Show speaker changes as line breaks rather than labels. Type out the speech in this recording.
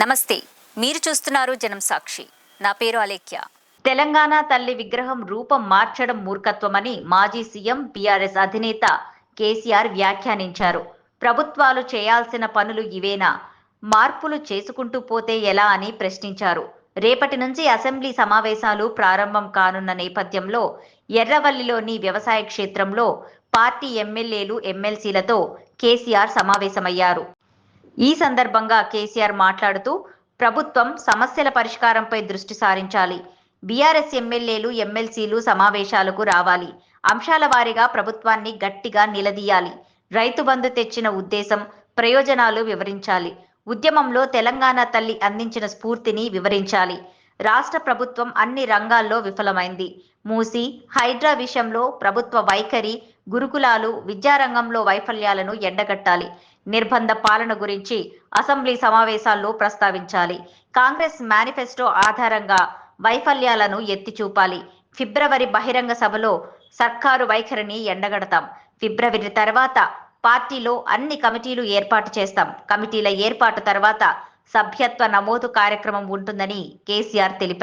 నమస్తే మీరు చూస్తున్నారు జనం సాక్షి. నా పేరు అలేఖ్య.
తెలంగాణ తల్లి విగ్రహం రూపం మార్చడం మూర్ఖత్వమని మాజీ సీఎం బీఆర్ఎస్ అధినేత కేసీఆర్ వ్యాఖ్యానించారు. ప్రభుత్వాలు చేయాల్సిన పనులు ఇవేనా? మార్పులు చేసుకుంటూ పోతే ఎలా అని ప్రశ్నించారు. రేపటి నుంచి అసెంబ్లీ సమావేశాలు ప్రారంభం కానున్న నేపథ్యంలో ఎర్రవల్లిలోని వ్యవసాయ క్షేత్రంలో పార్టీ ఎమ్మెల్యేలు ఎమ్మెల్సీలతో కేసీఆర్ సమావేశమయ్యారు. ఈ సందర్భంగా కేసీఆర్ మాట్లాడుతూ ప్రభుత్వం సమస్యల పరిష్కారంపై దృష్టి సారించాలి. బీఆర్ఎస్ ఎమ్మెల్యేలు ఎమ్మెల్సీలు సమావేశాలకు రావాలి. అంశాల వారీగా ప్రభుత్వాన్ని గట్టిగా నిలదీయాలి. రైతు బంధు తెచ్చిన ఉద్దేశం ప్రయోజనాలు వివరించాలి. ఉద్యమంలో తెలంగాణ తల్లి అందించిన స్ఫూర్తిని వివరించాలి. రాష్ట్ర ప్రభుత్వం అన్ని రంగాల్లో విఫలమైంది. మూసి హైడ్రా విషయంలో ప్రభుత్వ వైఖరి గురుకులాలు విద్యారంగంలో వైఫల్యాలను ఎండగట్టాలి. నిర్బంధ పాలన గురించి అసెంబ్లీ సమావేశాల్లో ప్రస్తావించాలి. కాంగ్రెస్ మేనిఫెస్టో ఆధారంగా వైఫల్యాలను ఎత్తి చూపాలి ఫిబ్రవరి బహిరంగ సభలో సర్కారు వైఖరిని ఎండగడతాం. ఫిబ్రవరి తర్వాత పార్టీలో అన్ని కమిటీలు ఏర్పాటు చేస్తాం. కమిటీల ఏర్పాటు తర్వాత సభ్యత్వ నమోదు కార్యక్రమం ఉంటుందని కేసీఆర్ తెలిపారు.